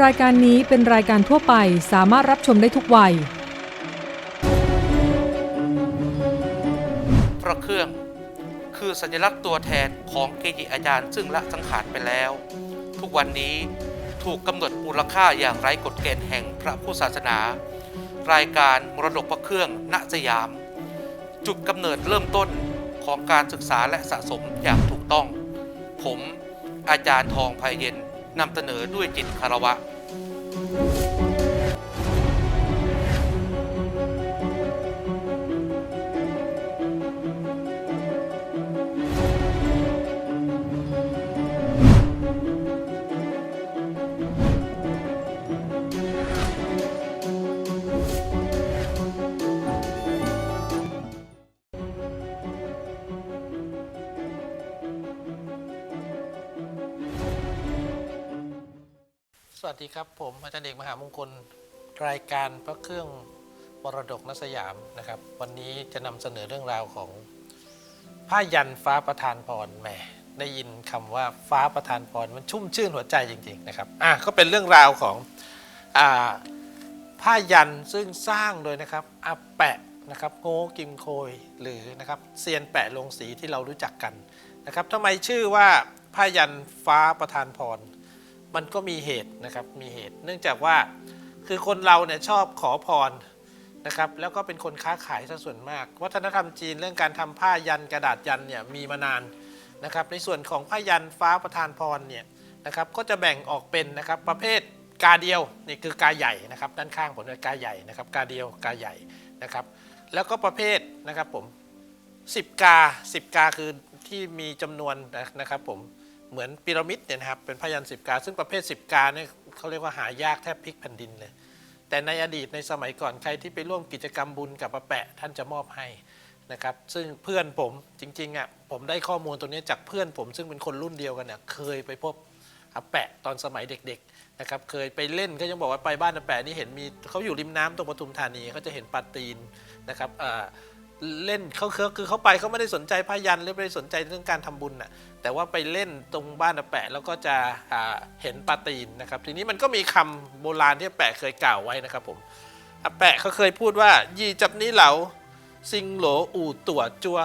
รายการนี้เป็นรายการทั่วไปสามารถรับชมได้ทุกวัย พระเครื่อง คือสัญลักษณ์ตัวแทนของเกจิอาจารย์ซึ่งละสังขารไปแล้ว ทุกวันนี้ถูกกำหนดมูลค่าอย่างไร้กฎเกณฑ์แห่งพระพุทธศาสนา รายการมรดกพระเครื่องณสยาม จุดกำเนิดเริ่มต้นของการศึกษาและสะสมอย่างถูกต้อง ผมอาจารย์ทองภัยเย็นนำเสนอด้วยจิตคารวะ สวัสดีครับผมอาจารย์เอกมหามงคลรายการพระเครื่องมรดกนัสยามนะครับ วันนี้จะนำเสนอเรื่องราวของผ้ายันฟ้าประทานพรแหมได้ยินคำว่าฟ้าประทานพรมันชุ่มชื่นหัวใจจริง ๆ นะครับอะก็เป็นเรื่องราวของอ่าผ้ายันซึ่งสร้างโดยนะครับอาแปะนะครับโง่กิมโคยหรือนะครับเซียนแปะลงสีที่เรารู้จักกันนะครับทำไมชื่อว่าผ้ายันฟ้าประทานพร มันก็มีเหตุนะครับมีเหตุ เนื่องจากว่าคือคนเราเนี่ยชอบขอพรนะครับแล้วก็เป็นคนค้าขายซะส่วนมาก วัฒนธรรมจีนเรื่องการทำผ้ายันกระดาษยันเนี่ยมีมานานนะครับในส่วนของผ้ายันฟ้าประทานพรเนี่ยนะครับก็จะแบ่งออกเป็นนะครับประเภทกาเดียวนี่คือกาใหญ่นะครับด้านข้างผมเป็นกาใหญ่นะครับกาเดียวกาใหญ่นะครับแล้วก็ประเภทนะครับผม10 กา 10 กาคือที่มีจำนวนนะครับผม เหมือนพีระมิดเนี่ยนะครับเป็นพยัน10กา ซึ่งประเภท10กาเนี่ยเขาเรียกว่าหายากแทบพลิกแผ่นดินเลย แต่ในอดีตในสมัยก่อนใครที่ไปร่วมกิจกรรมบุญกับอาแปะท่านจะมอบให้นะครับซึ่งเพื่อนผมจริงๆอะผมได้ข้อมูลตรงนี้จากเพื่อนผม ซึ่งเป็นคนรุ่นเดียวกันเนี่ยเคยไปพบอาแปะตอนสมัยเด็กๆนะครับเคยไปเล่นก็ยังบอกว่าไปบ้านอาแปะนี่เห็นมีเขาอยู่ริมน้ำตรงปทุมธานีเขาจะเห็นปลาตีนนะครับอ่า เล่นเขาคือเขาไปเขาไม่ได้สนใจผ้ายันหรือไม่ได้สนใจเรื่องการทำบุญน่ะแต่ว่าไปเล่นตรงบ้านอแปะแล้วก็จะเห็นปลาตีนนะครับ ทีนี้มันก็มีคำโบราณที่แปะเคยกล่าวไว้นะครับผมอแปะเขาเคยพูดว่ายี่จับนี้เหลาซิงโหลอู่ตัวจัว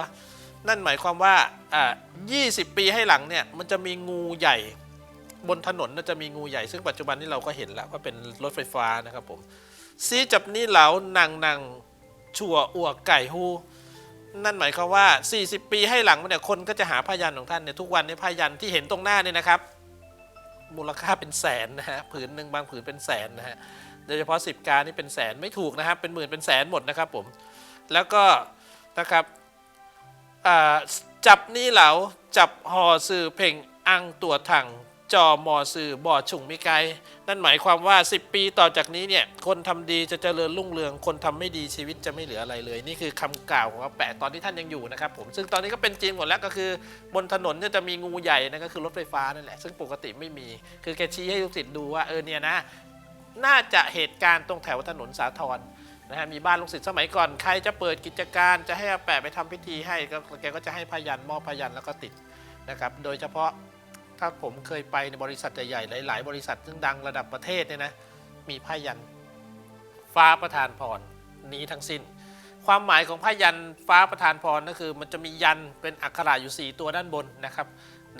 นั่นหมายความว่าอ่า20 ปีให้หลังเนี่ยมันจะมีงูใหญ่บนถนนจะมีงูใหญ่ซึ่งปัจจุบันนี้เราก็เห็นแล้วว่าเป็นรถไฟฟ้านะครับผมซีจับนี้เหลานางนาง ชั่วอวกไก่ฮูนั่นหมายความว่า 40 ปีให้หลังเนี่ยคนก็จะหาพยันของท่านเนี่ยทุกวันในพยันที่เห็นตรงหน้าเนี่ยนะครับ มูลค่าเป็นแสนนะฮะผืนหนึ่งบางผืนเป็นแสนนะฮะโดยเฉพาะ 10 การนี่เป็นแสนไม่ถูกนะครับ เป็นหมื่นเป็นแสนหมดนะครับผมแล้วก็นะครับจับนี่เหลาจับห่อสื่อเพ่งอังตัวถัง จอมอสื่อบ่อฉุงมิไกลนั่นหมายความว่า 10 ปีต่อจากนี้เนี่ยคนทำดีจะเจริญรุ่งเรือง คนทำไม่ดีชีวิตจะไม่เหลืออะไรเลย นี่คือคำกล่าวของอาแปะตอนที่ท่านยังอยู่นะครับผมซึ่งตอนนี้ก็เป็นจริงหมดแล้วก็คือบนถนนเนี่ยจะมีงูใหญ่นั่นก็คือรถไฟฟ้านั่นแหละซึ่งปกติไม่มี คือแกชี้ให้ลูกศิษย์ดูว่าเออเนี่ยนะน่าจะเหตุการณ์ตรงแถวถนนสาทรนะฮะมีบ้านลูกศิษย์สมัยก่อนใครจะเปิดกิจการจะให้อาแปะไปทำพิธีให้ก็แกก็จะให้พยันมอบพยันแล้วก็ติดนะครับโดยเฉพาะ ถ้าผมเคยไปในบริษัทใหญ่ๆหลาย ๆ บริษัทซึ่งดังระดับประเทศเนี่ยนะมีผ้ายันฟ้าประทานพรนี้ทั้งสิ้น ความหมายของผ้ายันฟ้าประทานพรก็คือ มันจะมียันเป็นอักขระอยู่ 4 ตัวด้านบนนะครับ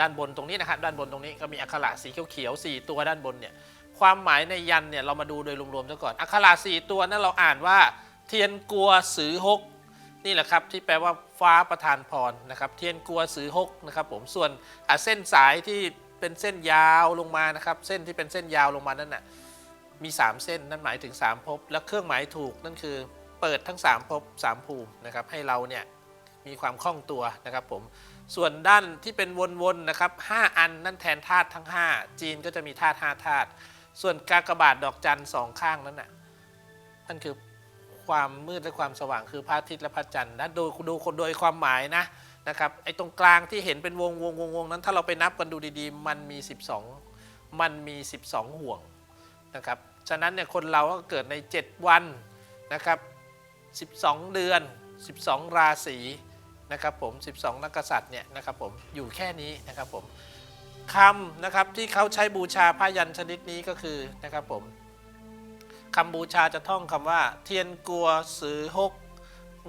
ด้านบนตรงนี้นะครับด้านบนตรงนี้ก็มีอักขระสีเขียวๆ4ตัวด้านบนเนี่ยความหมายในยันเนี่ยเรามาดูโดยรวมๆซะก่อนอักขระสี่ตัวนั้นเราอ่านว่า เทียนกัวสือฮก นี่แหละครับที่แปลว่าฟ้าประทานพรนะครับ เทียนกัวสือฮกนะครับผมส่วนเส้นสายที่เป็นเส้นยาวลงมานะครับ เส้นที่เป็นเส้นยาวลงมานั่นน่ะมี 3 เส้นนั่นหมายถึง 3ภพและเครื่องหมายถูกนั่นคือ เปิดทั้ง 3ภพ3ภูมินะครับ ให้เราเนี่ยมีความคล่องตัวนะครับผมส่วนด้านที่เป็นวนๆนะครับ 5 อันนั่นแทนธาตุทั้ง 5 จีนก็จะมีธาตุ5ธาตุส่วนกากบาทดอกจันสองข้างนั้นน่ะนั่นคือ ความมืดและความสว่างคือพระอาทิตย์และพระจันทร์นะดูดูคนโดยความหมายนะนะครับไอ้ตรงกลางที่เห็นเป็นวงวงวงวงนั้น ถ้าเราไปนับกันดูดีๆ มันมี 12 มันมี 12 ห่วงนะครับฉะนั้นเนี่ยคนเราก็เกิดใน 7 วันนะครับ12 เดือน 12 ราศีนะครับผม 12 นักกษัตริย์เนี่ยนะครับผมอยู่แค่นี้นะครับผมคำนะครับที่เขาใช้บูชาผ้ายันชนิดนี้ก็คือนะครับผม คำบูชาจะท่องคำว่า เทียนกัวซือฮก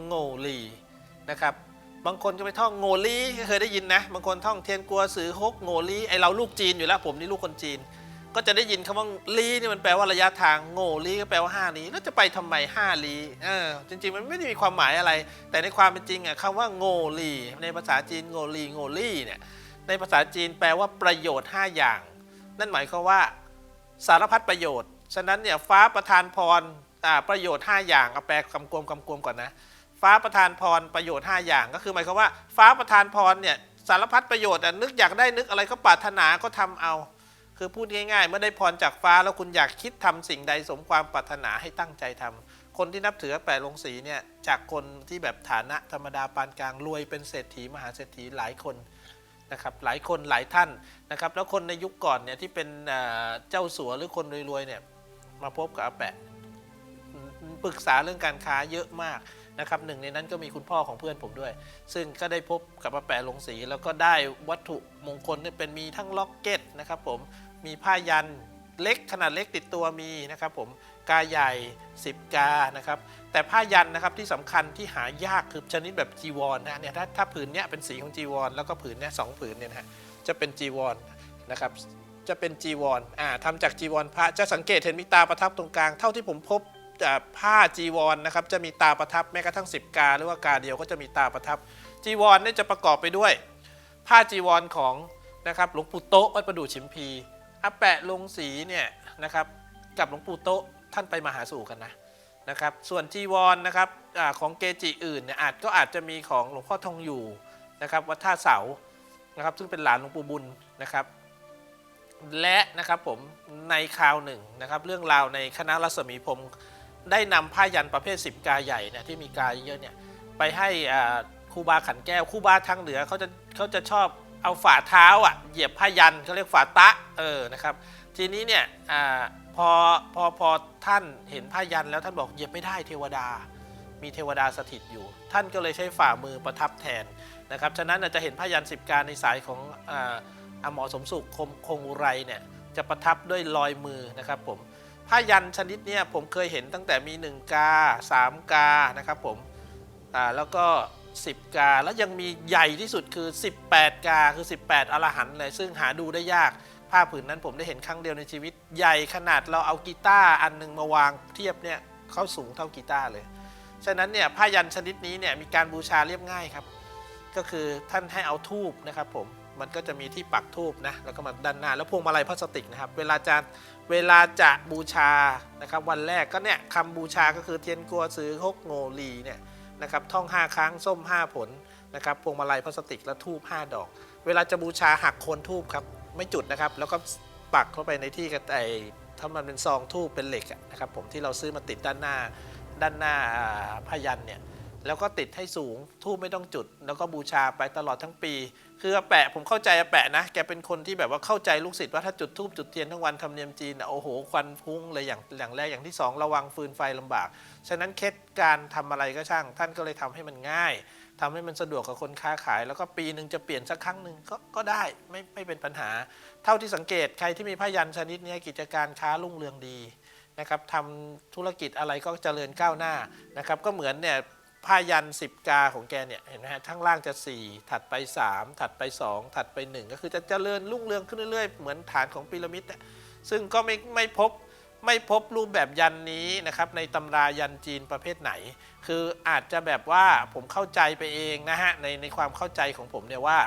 โงลีนะครับบางคนก็ไปท่องโงลีเคยได้ยินนะบางคนท่องเทียนกัวซือฮกโงลีไอเราลูกจีนอยู่แล้วผมนี่ลูกคนจีน ก็จะได้ยินคำว่าลีนี่มันแปลว่าระยะทางโงลีก็แปลว่า5ลีแล้วจะไปทำไม5ลี้เออจริง ๆ มันไม่ได้มีความหมายอะไร แต่ในความเป็นจริงอะคำว่าโงลีในภาษาจีนโงลีโงลีเนี่ยในภาษาจีนแปลว่าประโยชน์ 5 อย่าง นั่นหมายความว่าสารพัดประโยชน์ ฉะนั้นเนี่ยฟ้าประทานพรประโยชน์ 5 อย่างเอาแปลคำกวมคำกวมก่อนนะ ฟ้าประทานพรประโยชน์ 5 อย่าง ก็คือหมายความว่า ฟ้าประทานพรเนี่ยสารพัดประโยชน์นึกอยากได้นึกอะไรก็ปรารถนาก็ทำเอา คือพูดง่ายๆ เมื่อได้พรจากฟ้าแล้วคุณอยากคิดทำสิ่งใดสมความปรารถนาให้ตั้งใจทำคนที่นับถือแปดลงสีเนี่ยจากคนที่แบบฐานะธรรมดาปานกลางรวยเป็นเศรษฐีมหาเศรษฐีหลายคนนะครับหลายคนหลายท่านนะครับแล้วคนในยุคก่อนเนี่ยที่เป็นเจ้าสัวหรือคนรวยๆเนี่ย มาพบกับอาแปะปรึกษาเรื่องการค้าเยอะมากนะครับหนึ่งในนั้นก็มีคุณพ่อของเพื่อนผมด้วย ซึ่งก็ได้พบกับอาแปะลงสี แล้วก็ได้วัตถุมงคลเนี่เป็นมีทั้งล็อกเก็ตนะครับผมมีผ้ายันเล็กขนาดเล็กติดตัวมีนะครับผมกาใหญ่ 10 กานะครับแต่ผ้ายันนะครับที่สำคัญที่หายากคือชนิดแบบจีวรนะเนี่ยถ้าถ้าผืนเนี้ยเป็นสีของจีวร แล้วก็ผืนเนี้ยสองผืนเนี่ยนะจะเป็นจีวรนะครับ จะเป็นจีวรอ่าทำจากจีวรพระจะสังเกตเห็นมีตาประทับตรงกลาง เท่าที่ผมพบผ้าจีวรนะครับจะมีตาประทับแม้กระทั่ง 10 กาหรือว่ากาเดียวก็จะมีตาประทับ จีวรเนี่ยจะประกอบไปด้วย ผ้าจีวรของนะครับหลวงปู่โต๊ะวัดประดู่ชิมพีอาแปะลงสีเนี่ยนะครับกับหลวงปู่โต๊ะท่านไปมาหาสู่กันนะนะครับส่วนจีวรนะครับอของเกจิอื่นเนี่ยอาจก็อาจจะมีของหลวงพ่อทองอยู่นะครับวัดท่าเสานะครับซึ่งเป็นหลานหลวงปู่บุญนะครับ และนะครับผมในคราวหนึ่งนะครับเรื่องราวในคณะรัศมีพรมได้นำผ้ายันประเภท 10 กาใหญ่เนี่ยที่มีกาเยอะเนี่ยไปให้ครูบาขันแก้วครูบาทางเหนือเขาจะเขาจะชอบเอาฝ่าเท้าอะเหยียบผ้ายันเขาเรียกฝ่าตะเออนะครับ ทีนี้เนี่ยอพอพอพอท่านเห็นผ้ายันแล้วท่านบอกเหยียบไม่ได้เทวดา มีเทวดาสถิตอยู่ ท่านก็เลยใช้ฝ่ามือประทับแทนนะครับฉะนั้นจะเห็นผ้ายันสิบการในสายของอ อหมอสมสุขคมคงอุไรเนี่ยจะประทับด้วยรอยมือนะครับผมผ้ายันชนิดเนี้ยผมเคยเห็นตั้งแต่มี 1 กา 3 กานะครับผมอ่าแล้วก็ 10 กา แล้วยังมีใหญ่ที่สุดคือ 18 กา คือ 18 อรหันต์เลย ซึ่งหาดูได้ยาก ผ้าผืนนั้นผมได้เห็นครั้งเดียวในชีวิต ใหญ่ขนาดเราเอากีตาร์อันหนึงมาวางเทียบเนี่ยเขาสูงเท่ากีตาร์เลย ฉะนั้นเนี่ยผ้ายันชนิดนี้เนี่ยมีการบูชาเรียบง่ายครับ ก็คือท่านให้เอาทูบนะครับผม มันก็จะมีที่ปักทูบนะแล้วก็มาด้านหน้าแล้วพวงมาลัยพลาสติกนะครับ เวลาจะเวลาจะบูชานะครับวันแรกก็เนี่ยคำบูชาก็คือเทียนกัวซื้อฮกโงลีเนี่ยนะครับท่อง 5 ครั้งส้ม 5 ผลนะครับพวงมาลัยพลาสติกและทูบ5ดอก เวลาจะบูชาหักโคนทูบครับไม่จุดนะครับ แล้วก็ปักเข้าไปในที่กระไอถ้ามันเป็นซองทูบเป็นเหล็กนะครับผมที่เราซื้อมาติดด้านหน้าด้านหน้าอ่าพยันเนี่ยแล้วก็ติดให้สูงทูบไม่ต้องจุด แล้วก็บูชาไปตลอดทั้งปี คืออาแปะผมเข้าใจอาแปะนะ แกเป็นคนที่แบบว่าเข้าใจลูกศิษย์ว่าถ้าจุดทูบจุดเทียนทั้งวันทำเนียมจีนโอ้โห ควันพุ่งเลยอย่างอย่างแรกอย่างที่สองระวังฟืนไฟลำบาก ฉะนั้นเคล็ดการทำอะไรก็ช่าง ท่านก็เลยทำให้มันง่ายทำให้มันสะดวกกับคนค้าขาย แล้วก็ปีหนึ่งจะเปลี่ยนสักครั้งหนึ่งก็ก็ได้ไม่ไม่เป็นปัญหา เท่าที่สังเกตใครที่มีผ้ายันชนิดนี้กิจการค้ารุ่งเรืองดีนะครับทำธุรกิจอะไรก็เจริญก้าวหน้านะครับก็เหมือนเนี่ย ผ้ายัน10กาของแกเนี่ยเห็นไหมฮะข้างล่างจะ 4 ถัดไป 3 ถัดไป 2 ถัดไป 1 ก็คือจะเจริญรุ่งเรืองขึ้นเรื่อยๆ เหมือนฐานของพีระมิดซึ่งก็ไม่ไม่พบไม่พบรูปแบบยันนี้นะครับในตำรายันจีนประเภทไหน คืออาจจะแบบว่าผมเข้าใจไปเองนะฮะในในความเข้าใจของผมเนี่ยว่า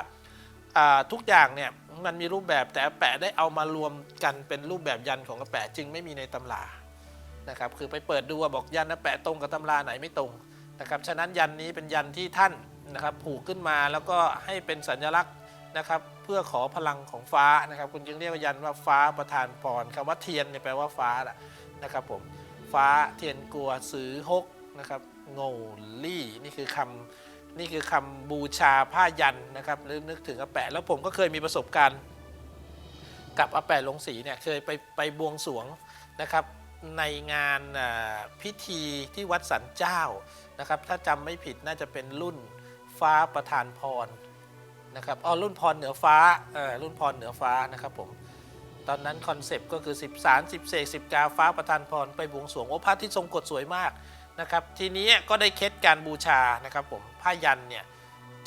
ทุกอย่างเนี่ยมันมีรูปแบบแต่แปะได้เอามารวมกันเป็นรูปแบบยันของอาแปะจึงไม่มีในตำรานะครับคือไปเปิดดูว่าบอกยันอาแปะตรงกับตำราไหนไม่ตรง นะครับฉะนั้นยันนี้เป็นยันที่ท่านนะครับผูกขึ้นมาแล้วก็ให้เป็นสัญลักษณ์นะครับเพื่อขอพลังของฟ้านะครับ คุณจึงเรียกว่ายันว่าฟ้าประทานพรคำว่าเทียนเนี่ยแปลว่าฟ้าแหละนะครับผมฟ้าเทียนกลัวสือฮกนะครับโง่ลี่นี่คือคำนี่คือคำบูชาผ้ายันนะครับหรือนึกถึงอาแปะ แล้วผมก็เคยมีประสบการณ์ กับอาแปะลงสีเนี่ยเคยไปไปบวงสรวงนะครับในงานพิธีที่วัดสันเจ้า นะครับ ถ้าจำไม่ผิดน่าจะเป็นรุ่นฟ้าประธานพรนะครับอ๋อรุ่นพรเหนือฟ้าเออรุ่นพรเหนือฟ้านะครับผมตอนนั้นคอนเซปต์ก็คือ10สาร10เสก10 กาฟ้าประทานพรไปบวงสรวงโอ้พระที่ทรงกฎสวยมากนะครับทีนี้ก็ได้เคล็ดการบูชานะครับผมผ้ายันเนี่ย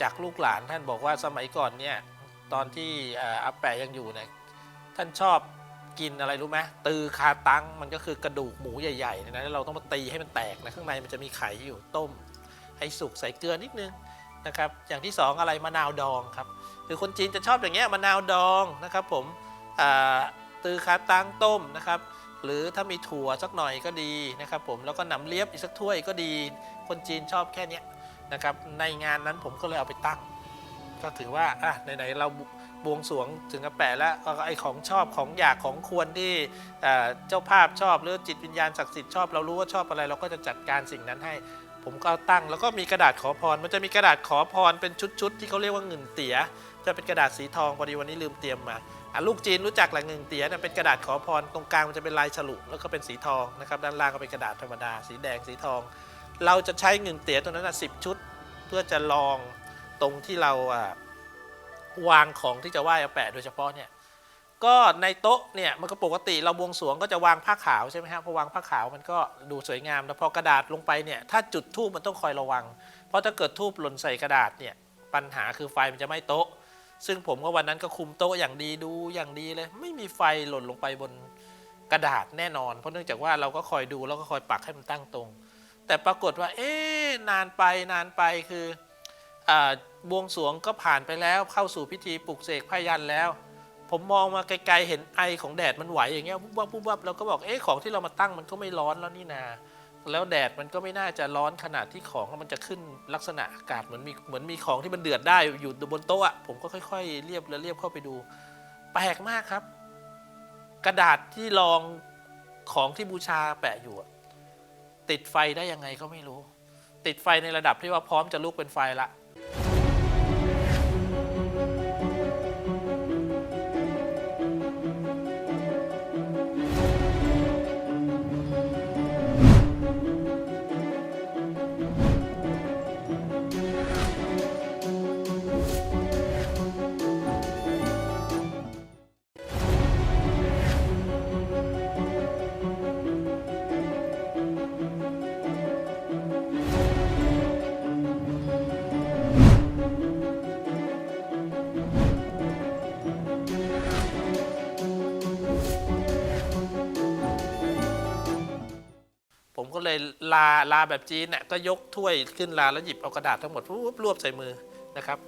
จากลูกหลานท่านบอกว่าสมัยก่อนเนี่ยตอนที่อ่ออาแปะยังอยู่เนี่ยท่านชอบ กินอะไรรู้ไหมตือคาตังมันก็คือกระดูกหมูใหญ่ๆเนยนะแล้วเราต้องมาตีให้มันแตกนะข้างในมันจะมีไข่อยู่ต้ม ให้สุกใส่เกลือนิดนึงนะครับ อย่างที่สองอะไรมะนาวดองครับคือคนจีนจะชอบอย่างเงี้ยมะนาวดองนะครับ ผมตือคาตังต้มนะครับ หรือถ้ามีถั่วสักหน่อยก็ดีนะครับ ผมแล้วก็หนำเลียบอีกสักถ้วยก็ดี คนจีนชอบแค่เนี้ยนะครับ ในงานนั้นผมก็เลยเอาไปตั้ง ก็ถือว่าอะไหนๆเรา บวงสรวงถึงกระแปะแล้วไอของชอบของอยากของควรที่เจ้าภาพชอบหรือจิตวิญญาณศักดิ์สิทธิ์ชอบเรารู้ว่าชอบอะไรเราก็จะจัดการสิ่งนั้นให้ ผมก็ตั้ง แล้วก็มีกระดาษขอพร มันจะมีกระดาษขอพรเป็นชุดๆที่เขาเรียกว่าเงินเตี๋ยจะเป็นกระดาษสีทองพอดีวันนี้ลืมเตรียมมาลูกจีนรู้จักแหละเงินเตี๋ยเนี่ยเป็นกระดาษขอพรตรงกลางมันจะเป็นลายฉลุแล้วก็เป็นสีทองนะครับด้านล่างก็เป็นกระดาษธรรมดา สีแดงสีทอง เราจะใช้เงินเตี๋ยตัวนั้นสิบชุด เพื่อจะลองตรงที่เราอะ วางของที่จะไหว้อาแปะโดยเฉพาะเนี่ยก็ในโต๊ะเนี่ยมันก็ปกติเราบวงสรวงก็จะวางผ้าขาวใช่ไหมครับพอวางผ้าขาวมันก็ดูสวยงามแล้วพอกระดาษลงไปเนี่ยถ้าจุดทูบมันต้องคอยระวัง เพราะถ้าเกิดทูบหล่นใส่กระดาษเนี่ยปัญหาคือไฟมันจะไหม้โต๊ะ ซึ่งผมก็วันนั้นก็คุมโต๊ะอย่างดีดูอย่างดีเลย ไม่มีไฟหล่นลงไปบนกระดาษแน่นอน เพราะเนื่องจากว่าเราก็คอยดูแล้วก็คอยปักให้มันตั้งตรง แต่ปรากฏว่า เอ๊นานไปนานไปคือ บวงสวงก็ผ่านไปแล้วเข้าสู่พิธีปลุกเสกพยันแล้ว ผมมองมาไกลๆเห็นไอของแดดมันไหวอย่างเงี้ยปุ๊บวับปุ๊บวับเราก็บอกเอ๊ะของที่เรามาตั้งมันก็ไม่ร้อนแล้วนี่นา แล้วแดดมันก็ไม่น่าจะร้อนขนาดที่ของมันจะขึ้นลักษณะอากาศเหมือนมีเหมือนมีของที่มันเดือดได้อยู่บนโต๊ะผมก็ค่อยๆ เรียบแล้วเรียบเข้าไปดู แปลกมากครับ กระดาษที่รองของที่บูชาแปะอยู่ติดไฟได้ยังไงก็ไม่รู้ ติดไฟในระดับที่ว่าพร้อมจะลุกเป็นไฟละ ลาลาแบบจีนเนี่ยก็ยกถ้วยขึ้นลาแล้วหยิบเอากระดาษทั้งหมดปุ๊บรวบใส่มือนะครับ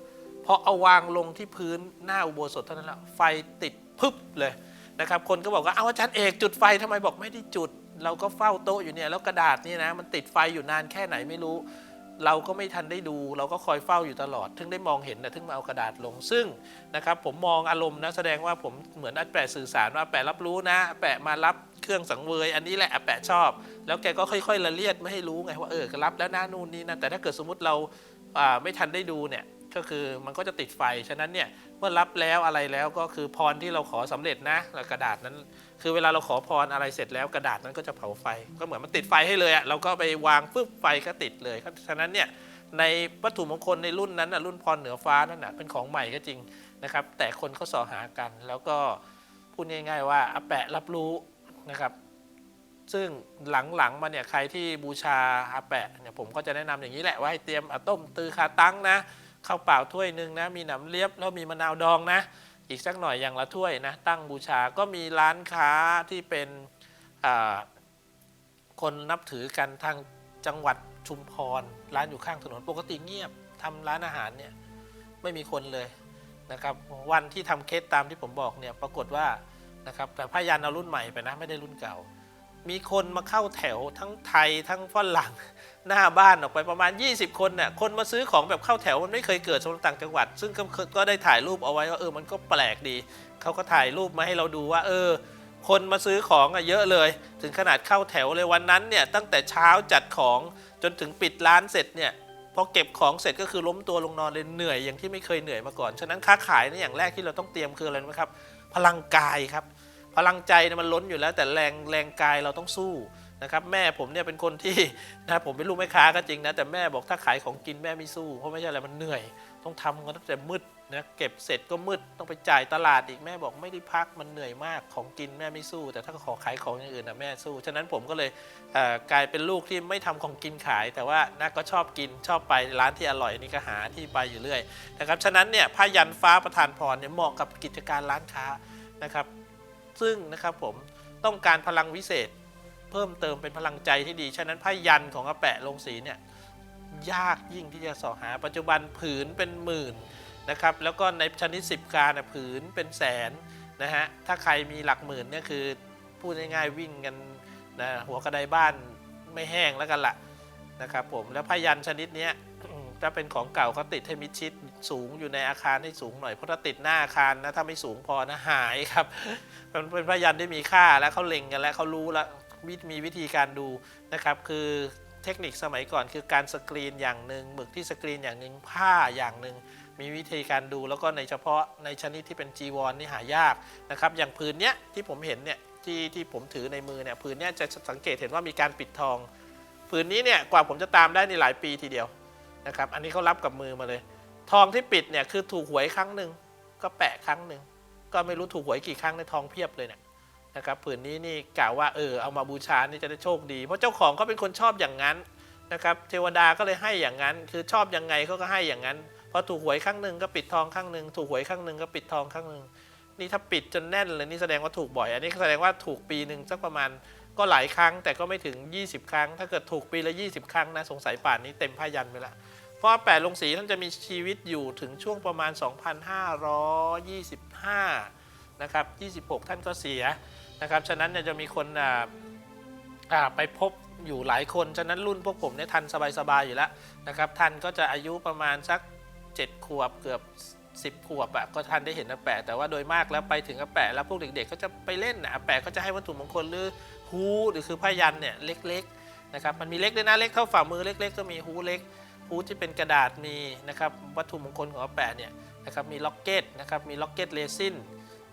พอเอาวางลงที่พื้นหน้าอุโบสถเท่านั้นแหละไฟติดพึบเลยนะครับ คนก็บอกว่าเอาอาจารย์เอกจุดไฟทำไมบอกไม่ได้จุด เราก็เฝ้าโต๊ะอยู่เนี่ยแล้วกระดาษนี่นะมันติดไฟอยู่นานแค่ไหนไม่รู้ เราก็ไม่ทันได้ดู เราก็คอยเฝ้าอยู่ตลอดถึงได้มองเห็นนะถึงมาเอากระดาษลงซึ่งนะครับ ผมมองอารมณ์นะแสดงว่าผมเหมือนอาแปะสื่อสารว่าแปะรับรู้นะ แปะมารับ เครื่องสังเวย อันนี้แหละอาแปะชอบ แล้วแกก็ค่อยๆละเลียดไม่ให้รู้ไงว่าเออรับแล้วนะนู่นนี่นะแต่ถ้าเกิดสมมติเราไม่ทันได้ดูเนี่ยก็คือมันก็จะติดไฟ ฉะนั้นเนี่ยเมื่อรับแล้วอะไรแล้วก็คือพรที่เราขอสำเร็จนะแล้วกระดาษนั้น คือเวลาเราขอพรอะไรเสร็จแล้วกระดาษนั้นก็จะเผาไฟ ก็เหมือนมันติดไฟให้เลยอะเราก็ไปวางปุ๊บไฟก็ติดเลยฉะนั้นเนี่ยในวัตถุมงคลในรุ่นนั้นนะรุ่นพรเหนือฟ้านั่นนะเป็นของใหม่ก็จริงนะครับ แต่คนเขาสอหากันแล้วก็พูดง่ายๆว่าอาแปะรับรู้ นะครับ ซึ่งหลังๆมาเนี่ยใครที่บูชาอาแปะเนี่ยผมก็จะแนะนำอย่างนี้แหละว่าให้เตรียมอต้มตือคาตั้งนะข้าวเปล่าถ้วยหนึ่งนะมีหนำเลียบแล้วมีมะนาวดองนะ อีกสักหน่อยอย่างละถ้วยนะตั้งบูชาก็มีร้านค้าที่เป็นคนนับถือกันทางจังหวัดชุมพร ร้านอยู่ข้างถนนปกติเงียบทำร้านอาหารเนี่ยไม่มีคนเลยนะครับวันที่ทำเคสตามที่ผมบอกเนี่ยปรากฏว่า นะครับแต่พยันเอารุ่นใหม่ไปนะไม่ได้รุ่นเก่า มีคนมาเข้าแถวทั้งไทยทั้งฝรั่งหน้าบ้านออกไปประมาณ 20 คนเนี่ยคนมาซื้อของแบบเข้าแถวมันไม่เคยเกิดสำหรับต่างจังหวัด ซึ่งก็ได้ถ่ายรูปเอาไว้ว่าเออมันก็แปลกดีเขาก็ถ่ายรูปมาให้เราดูว่า เออ คนมาซื้อของอะเยอะเลย ถึงขนาดเข้าแถวเลยวันนั้นเนี่ยตั้งแต่เช้าจัดของจนถึงปิดร้านเสร็จเนี่ยพอเก็บของเสร็จก็คือล้มตัวลงนอนเลยเหนื่อยอย่างที่ไม่เคยเหนื่อยมาก่อน ฉะนั้นค้าขายเนี่ยอย่างแรกที่เราต้องเตรียมคืออะไรไหมครับ พลังกายครับ พลังใจเนี่ยมันล้นอยู่แล้ว แต่แรงแรงกายเราต้องสู้นะครับแม่ผมเนี่ยเป็นคนที่นะผมเป็นลูกแม่ค้าก็จริงนะแต่แม่บอกถ้าขายของกินแม่ไม่สู้เพราะไม่ใช่อะไรมันเหนื่อย ต้องทำกันตั้งแต่มืดนะเก็บเสร็จก็มืดต้องไปจ่ายตลาดอีกแม่บอกไม่ได้พักมันเหนื่อยมากของกินแม่ไม่สู้ แต่ถ้าขอขายของอย่างอื่นนะแม่สู้ฉะนั้นผมก็เลยกลายเป็นลูกที่ไม่ทำของกินขาย แต่ว่านักก็ชอบกินชอบไปร้านที่อร่อยนี่ก็หาที่ไปอยู่เรื่อยนะครับฉะนั้นเนี่ยผ้ายันฟ้าประทานพรเนี่ยเหมาะกับกิจการร้านค้านะครับ ซึ่งนะครับผมต้องการพลังวิเศษ เพิ่มเติมเป็นพลังใจที่ดี ฉะนั้นผ้ายันของอาแปะลงสีเนี่ยยากยิ่งที่จะสอหา ปัจจุบันผืนเป็นหมื่นนะครับแล้วก็ในชนิด 10 การน่ะผืนเป็นแสนนะฮะถ้าใครมีหลักหมื่นเนี่ยคือพูดง่ายๆวิ่งกันนะหัวกระไดบ้านไม่แห้งแล้วกันละนะครับผมแล้วผ้ายันชนิดเนี้ย ถ้าเป็นของเก่าก็ติดให้มิดชิดสูงอยู่ในอาคารให้สูงหน่อยเพราะถ้าติดหน้าอาคารนะถ้าไม่สูงพอนะหายครับ มันเป็นพยันที่มีค่าแล้วเขาเล็งกันแล้วเขารู้แล้วมีวิธีการดูนะครับ คือเทคนิคสมัยก่อนคือการสกรีนอย่างหนึ่งหมึกที่สกรีนอย่างหนึ่งผ้าอย่างหนึ่งมีวิธีการดูแล้วก็ในเฉพาะในชนิดที่เป็นจีวรนี่หายากนะครับ อย่างผืนเนี้ยที่ผมเห็นเนี่ยที่ที่ผมถือในมือเนี่ยผืนเนี้ยจะสังเกตเห็นว่ามีการปิดทองผืนนี้เนี่ยกว่าผมจะตามได้ในหลายปีทีเดียว นะครับ อันนี้เขารับกับมือมาเลย ทองที่ปิดเนี่ยคือถูกหวยครั้งหนึ่งก็แปะครั้งหนึ่งก็ไม่รู้ถูกหวยกี่ครั้งในทองเพียบเลยเนี่ยนะครับผืนนี้นี่กล่าวว่าเออเอามาบูชานี่จะได้โชคดี เพราะเจ้าของเขาเป็นคนชอบอย่างนั้นนะครับเทวดาก็เลยให้อย่างนั้น คือชอบยังไงเขาก็ให้อย่างนั้นพอถูกหวยครั้งหนึ่งก็ปิดทองครั้งหนึ่งถูกหวยครั้งหนึ่งก็ปิดทองครั้งหนึ่งนี่ถ้าปิดจนแน่นเลยนี่แสดงว่าถูกบ่อย อันนี้แสดงว่าถูกปีหนึ่งสักประมาณก็หลายครั้งแต่ก็ไม่ถึง 20 ครั้ง ถ้าเกิดถูกปีละ 20 ครั้งนะสงสัยป่านนี้เต็มผ้ายันไปละ เพราะแปดลงสีท่านจะมีชีวิตอยู่ถึงช่วงประมาณ 2,525 นะครับ 26 ท่านก็เสียนะครับ ฉะนั้นจะมีคนไปพบอยู่หลายคน ฉะนั้นรุ่นพวกผมเนี่ยทันสบาย ๆ อยู่แล้วนะครับท่านก็จะอายุประมาณสัก 7 ขวบเกือบ 10 ขวบอะก็ท่านได้เห็นอาแปะแต่ว่าโดยมากแล้วไปถึงอาแปะแล้วพวกเด็ก ๆ ก็จะไปเล่นนะอาแปะก็จะให้วัตถุมงคลหรือฮูหรือคือผ้ายันเนี่ยเล็กๆนะครับมันมีเล็กด้วยนะเล็กเท่าฝ่ามือเล็ก ๆ ก็มีฮูเล็ก ฮูดที่เป็นกระดาษมีนะครับวัตถุมงคลของอาแปะเนี่ยนะครับมีล็อกเก็ตนะครับมีล็อกเก็ตเรซิน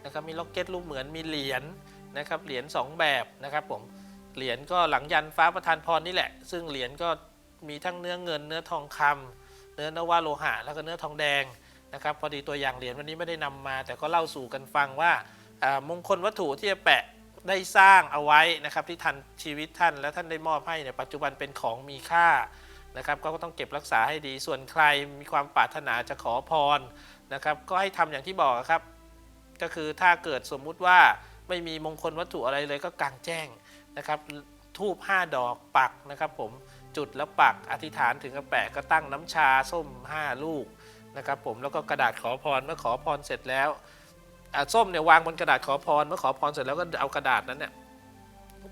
นะครับมีล็อกเก็ตรูปเหมือนมีเหรียญนะครับเหรียญ2 แบบนะครับผมเหรียญก็หลังยันฟ้าประทานพรนี่แหละ ซึ่งเหรียญก็มีทั้งเนื้อเงินเนื้อทองคำเนื้อนวโลหะแล้วก็เนื้อทองแดงนะครับพอดีตัวอย่างเหรียญวันนี้ไม่ได้นำมา แต่ก็เล่าสู่กันฟังว่ามงคลวัตถุที่อาแปะได้สร้างเอาไว้นะครับที่ทันชีวิตท่านและท่านได้มอบให้เนี่ยปัจจุบันเป็นของมีค่า นะครับก็ต้องเก็บรักษาให้ดี ส่วนใครมีความปรารถนาจะขอพรนะครับก็ให้ทำอย่างที่บอกครับ ก็คือถ้าเกิดสมมุติว่าไม่มีมงคลวัตถุอะไรเลยก็กางแจ้งนะครับทูบ5ดอกปักนะครับ ผมจุดแล้วปักอธิษฐานถึงกระแปะก็ตั้งน้ำชาส้ม 5 ลูกนะครับผมแล้วก็กระดาษขอพรเมื่อขอพรเสร็จแล้วส้มเนี่ยวางบนกระดาษขอพรเมื่อขอพรเสร็จแล้วก็เอากระดาษนั้นเนี่ย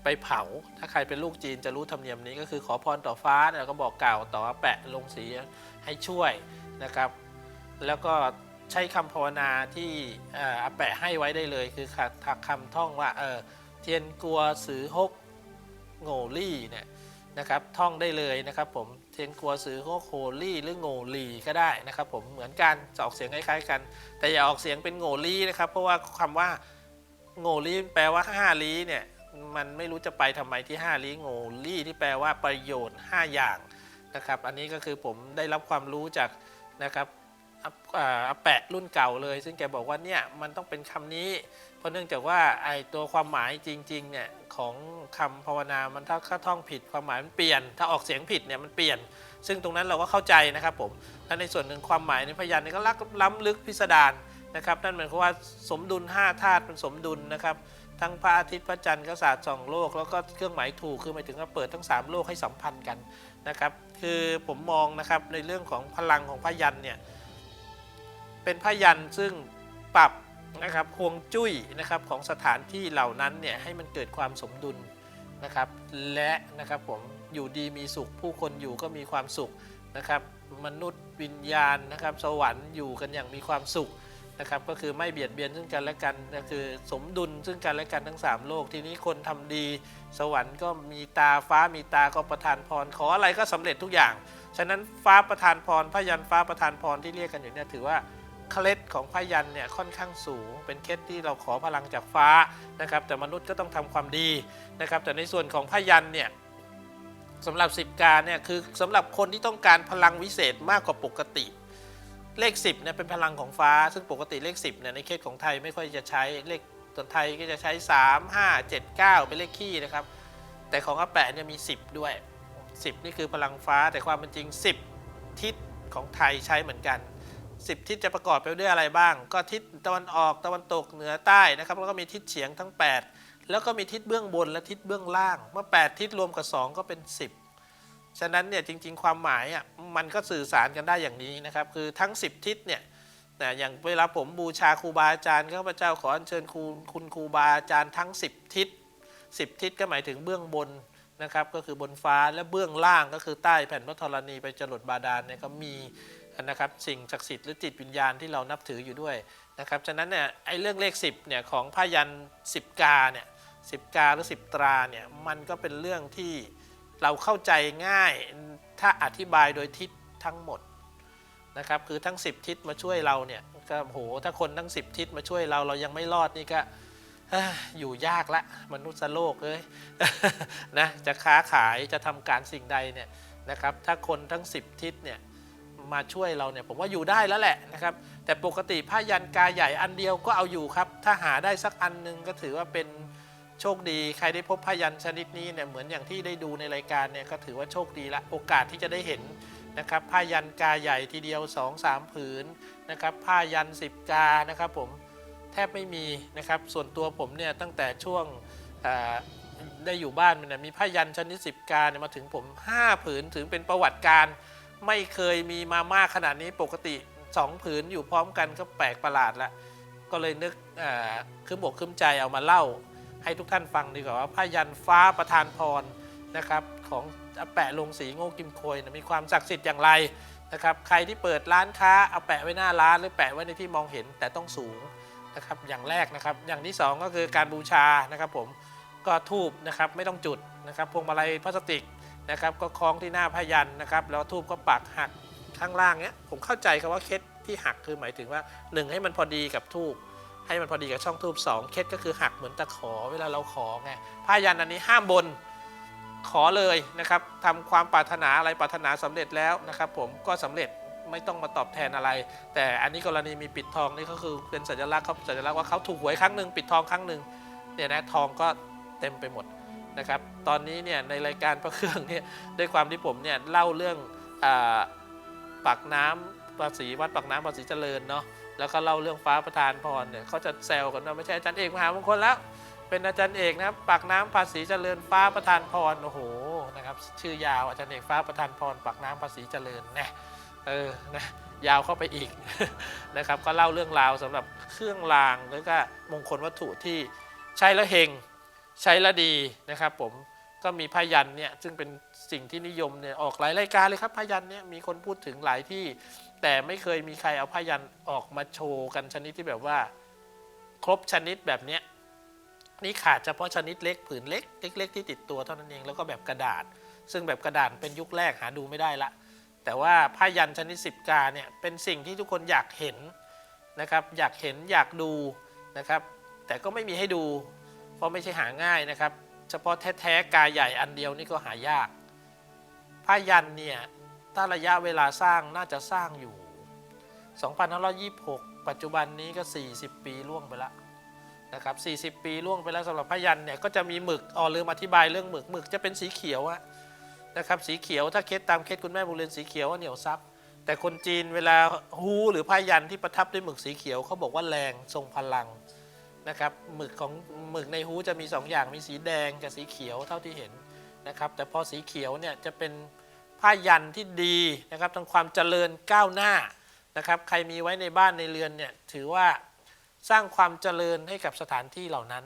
ไปเผา ถ้าใครเป็นลูกจีนจะรู้ธรรมเนียมนี้ก็คือขอพรต่อฟ้าเนี่ยก็บอกกล่าวต่อแปะลงสีให้ช่วยนะครับ แล้วก็ใช้คำภาวนาที่เอ่ออาแปะให้ไว้ได้เลย คือคำท่องว่าเออเทียนกัวสือฮกโง่ลี่เนี่ยนะครับท่องได้เลยนะครับผมเทียนกัวสือฮกโฮลี่หรือโง่ลี่ก็ได้นะครับผมเหมือนกันจะออกเสียงคล้ายๆกัน แต่อย่าออกเสียงเป็นโง่ลี่นะครับเพราะว่าคำว่าโง่ลี่แปลว่าห้าลี้เนี่ย มันไม่รู้จะไปทำไมที่5ลี้โง่ลี่ที่แปลว่าประโยชน์ 5 อย่างนะครับ อันนี้ก็คือผมได้รับความรู้จากนะครับอาอ่าอแปะรุ่นเก่าเลย ซึ่งแกบอกว่าเนี่ยมันต้องเป็นคำนี้ เพราะเนื่องจากว่าไอตัวความหมายจริงๆเนี่ยของคำภาวนา มันถ้าถ้าท่องผิดความหมายมันเปลี่ยน ถ้าออกเสียงผิดเนี่ยมันเปลี่ยน ซึ่งตรงนั้นเราก็เข้าใจนะครับผมและในส่วนหนึ่งความหมายในพยัญชนะนี่ก็ลักล้ำลึกพิสดารนะครับ นั่นหมายความว่าสมดุล5ธาตุมันสมดุลนะครับ ทั้งพระอาทิตย์พระจันทร์ก็ศาสตร์สองโลก แล้วก็เครื่องหมายถูกคือหมายถึงว่าเปิดทั้ง 3 โลกให้สัมพันธ์กันนะครับ คือผมมองนะครับในเรื่องของพลังของพยันเนี่ยเป็นพยันซึ่งปรับนะครับฮวงจุ้ยนะครับของสถานที่เหล่านั้นเนี่ยให้มันเกิดความสมดุลนะครับ และนะครับผมอยู่ดีมีสุข ผู้คนอยู่ก็มีความสุขนะครับ มนุษย์วิญญาณนะครับ สวรรค์อยู่กันอย่างมีความสุข นะครับก็คือไม่เบียดเบียนซึ่งกันและกันก็คือสมดุลซึ่งกันและกันทั้ง 3 โลก ทีนี้คนทำดี สวรรค์ก็มีตาฟ้ามีตาก็ประทานพร ขออะไรก็สำเร็จทุกอย่าง ฉะนั้นฟ้าประทานพรพยันฟ้าประทานพรที่เรียกกันอยู่เนี่ยถือว่าเคล็ดของพยันเนี่ยค่อนข้างสูง เป็นเคล็ดที่เราขอพลังจากฟ้านะครับแต่มนุษย์ก็ต้องทำความดีนะครับแต่ในส่วนของพยันเนี่ยสำหรับสิบการเนี่ยคือสำหรับคนที่ต้องการพลังวิเศษมากกว่าปกติ เลข 10เนี่ยเป็นพลังของฟ้า ซึ่งปกติเลข 10เนี่ยในเคสของไทยไม่ค่อยจะใช้เลขตัวไทยก็จะใช้ 3 5 7 9 เป็นเลขขี้นะครับ แต่ของอาแปะเนี่ยมี 10 ด้วย 10 นี่คือพลังฟ้าแต่ความเป็นจริง 10 ทิศของไทยใช้เหมือนกัน 10 ทิศจะประกอบไปด้วยอะไรบ้าง ก็ทิศตะวันออกตะวันตกเหนือใต้นะครับแล้วก็มีทิศเฉียงทั้ง 8 แล้วก็มีทิศเบื้องบนและทิศเบื้องล่าง เมื่อ 8 ทิศรวมกับ 2 ก็เป็น 10 ฉะนั้นเนี่ยจริง ๆ ความหมายอะมันก็สื่อสารกันได้อย่างนี้นะครับ คือทั้ง 10 ทิศเนี่ยนะอย่างเวลาผมบูชาครูบาอาจารย์ข้าพเจ้าขออัญเชิญครูคุณครูบาอาจารย์ทั้ง 10 ทิศ 10 ทิศก็หมายถึงเบื้องบนนะครับก็คือบนฟ้าและเบื้องล่างก็คือใต้แผ่นพระธรณีไปจรดบาดาลเนี่ยก็มีนะครับสิ่งศักดิ์สิทธิ์หรือจิตวิญญาณที่เรานับถืออยู่ด้วยนะครับฉะนั้นเนี่ยไอ้เรื่องเลข 10เนี่ยของพยัน10กาเนี่ย10กาหรือ10ตราเนี่ยมันก็เป็นเรื่องที่ เราเข้าใจง่ายถ้าอธิบายโดยทิศทั้งหมดนะครับคือทั้ง 10 ทิศมาช่วยเราเนี่ยก็โหถ้าคนทั้ง 10 ทิศมาช่วยเราเรายังไม่รอดนี่ก็อยู่ยากละมนุษย์โลกเอ้ยนะจะค้าขายจะทำการสิ่งใดเนี่ยนะครับถ้าคนทั้ง 10 ทิศเนี่ยมาช่วยเราเนี่ยผมว่าอยู่ได้แล้วแหละนะครับแต่ปกติผ้ายันกาใหญ่อันเดียวก็เอาอยู่ครับ ถ้าหาได้สักอันหนึงก็ถือว่าเป็น โชคดีใครได้พบผ้ายันชนิดนี้เนี่ยเหมือนอย่างที่ได้ดูในรายการเนี่ยก็ถือว่าโชคดีละโอกาสที่จะได้เห็นนะครับผ้ายันกาใหญ่ทีเดียว 2-3 ผืนนะครับผ้ายัน 10 กานะครับผมแทบไม่มีนะครับส่วนตัวผมเนี่ยตั้งแต่ช่วงได้อยู่บ้านมันนะมีผ้ายันชนิดสิบกาเนี่ยมาถึงผม 5 ผืนถึงเป็นประวัติการ ไม่เคยมีมามากขนาดนี้ปกติ 2 ผืนอยู่พร้อมกันก็แปลกประหลาดละก็เลยนึกคืมอกคืมใจเอามาเล่า ให้ทุกท่านฟังดีกว่าว่าผ้ายันฟ้าประทานพรนะครับของอาแปะลงสีโง่กิมโคยนะมีความศักดิ์สิทธิ์อย่างไรนะครับใครที่เปิดร้านค้าเอาแปะไว้หน้าร้าน หรือแปะไว้ในที่มองเห็นแต่ต้องสูงนะครับอย่างแรกนะครับ อย่างที่ 2 ก็คือการบูชานะครับผมก็ทูบนะครับไม่ต้องจุดนะครับพวงมาลัยพลาสติกนะครับก็คล้องที่หน้าพยันนะครับแล้วทูบก็ปักหักข้างล่างเนี้ยผมเข้าใจคำว่าเคล็ดที่หักคือหมายถึงว่า 1 ให้มันพอดีกับทูบ ให้มันพอดีกับช่องทูบ2เคล็ดก็คือหักเหมือนตะขอเวลาเราขอไงพยันอันนี้ห้ามบนขอเลยนะครับทำความปรารถนาอะไรปรารถนาสำเร็จแล้วนะครับ ผมก็สำเร็จไม่ต้องมาตอบแทนอะไร แต่อันนี้กรณีมีปิดทองนี่ก็คือเป็นสัญลักษณ์เขาสัญลักษณ์ว่าเขาถูกหวยครั้งหนึ่งปิดทองครั้งหนึ่งเนี่ยนะทองก็เต็มไปหมดนะครับ ตอนนี้เนี่ยในรายการพระเครื่องเนี่ยด้วยความที่ผมเนี่ยเล่าเรื่องอปากน้ำภาษีวัดปากน้ำภาษีเจริญเนาะ แล้วก็เล่าเรื่องฟ้าประทานพรเนี่ยเขาจะแซวกันว่าไม่ใช่อาจารย์เอกมหามงคลแล้วเป็นอาจารย์เอกนะครับปากน้ำภาษีเจริญฟ้าประทานพรโอ้โหนะครับชื่อยาวอาจารย์เอกฟ้าประทานพรปากน้ำภาษีเจริญนะเออนะยาวเข้าไปอีกนะครับก็เล่าเรื่องราวสำหรับเครื่องรางแล้วก็มงคลวัตถุที่ใช้แล้วเฮงใช้แล้วดีนะครับผมก็มีพยันเนี่ยซึ่งเป็นสิ่งที่นิยมเนี่ยออกหลายรายการเลยครับพยันเนี่ยมีคนพูดถึงหลายที่ แต่ไม่เคยมีใครเอาพยันออกมาโชว์กันชนิดที่แบบว่า ครบชนิดแบบเนี้ยนี่ขาดเฉพาะชนิดเล็กผืนเล็กเล็กๆที่ติดตัวเท่านั้นเองแล้วก็แบบกระดาษ ซึ่งแบบกระดาษเป็นยุคแรกหาดูไม่ได้ละ แต่ว่าผ้ายันชนิดสิบกาเนี่ยเป็นสิ่งที่ทุกคนอยากเห็นนะครับอยากเห็นอยากดูนะครับ แต่ก็ไม่มีให้ดู เพราะไม่ใช่หาง่ายนะครับ เฉพาะแท้ๆกาใหญ่อันเดียวนี่ก็หายาก ผ้ายันเนี่ย ถ้าระยะเวลาสร้างน่าจะสร้างอยู่ 2526 ปัจจุบันนี้ก็ 40 ปีล่วงไปแล้วนะครับ40 ปีล่วงไปแล้วสำหรับผ้ายันเนี่ยก็จะมีหมึกอ๋อลืมอธิบายเรื่องหมึกหมึกจะเป็นสีเขียวอะนะครับสีเขียวถ้าเคสตามเคสคุณแม่บุเรือนสีเขียวว่าเหนียวซับแต่คนจีนเวลาฮูหรือผ้ายันที่ประทับด้วยหมึกสีเขียวเขาบอกว่าแรงทรงพลังนะครับหมึกของหมึกในฮูจะมีสองอย่างมีสีแดงกับสีเขียวเท่าที่เห็นนะครับแต่พอสีเขียวเนี่ยจะเป็น ผ้ายันที่ดีนะครับทั้งความเจริญก้าวหน้านะครับ ใครมีไว้ในบ้านในเรือนเนี่ยถือว่าสร้างความเจริญให้กับสถานที่เหล่านั้น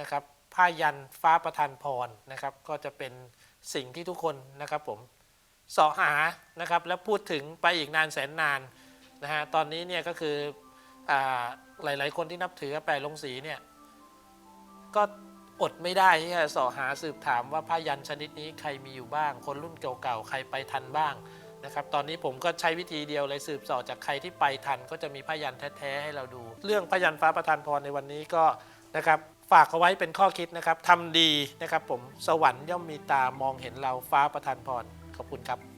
นะครับ ผ้ายันฟ้าประทานพรนะครับ ก็จะเป็นสิ่งที่ทุกคนนะครับผมเสาะหานะครับ แล้วพูดถึงไปอีกนานแสนนานนะฮะตอนนี้เนี่ยก็คืออหลาย ๆ คนที่นับถือแปะลงสีเนี่ยก็ อดไม่ได้ที่จะสาะหาสืบถามว่าผ้ายันชนิดนี้ใครมีอยู่บ้าง คนรุ่นเก่าๆใครไปทันบ้างนะครับตอนนี้ผมก็ใช้วิธีเดียวเลยสืบสาะจากใครที่ไปทัน ก็จะมีผ้ายันแท้ๆให้เราดู เรื่องผ้ายันฟ้าประทานพรในวันนี้ก็นะครับฝากเอาไว้เป็นข้อคิดนะครับทำดีนะครับผมสวรรค์ย่อมมีตามองเห็นเราฟ้าประทานพรขอบคุณครับ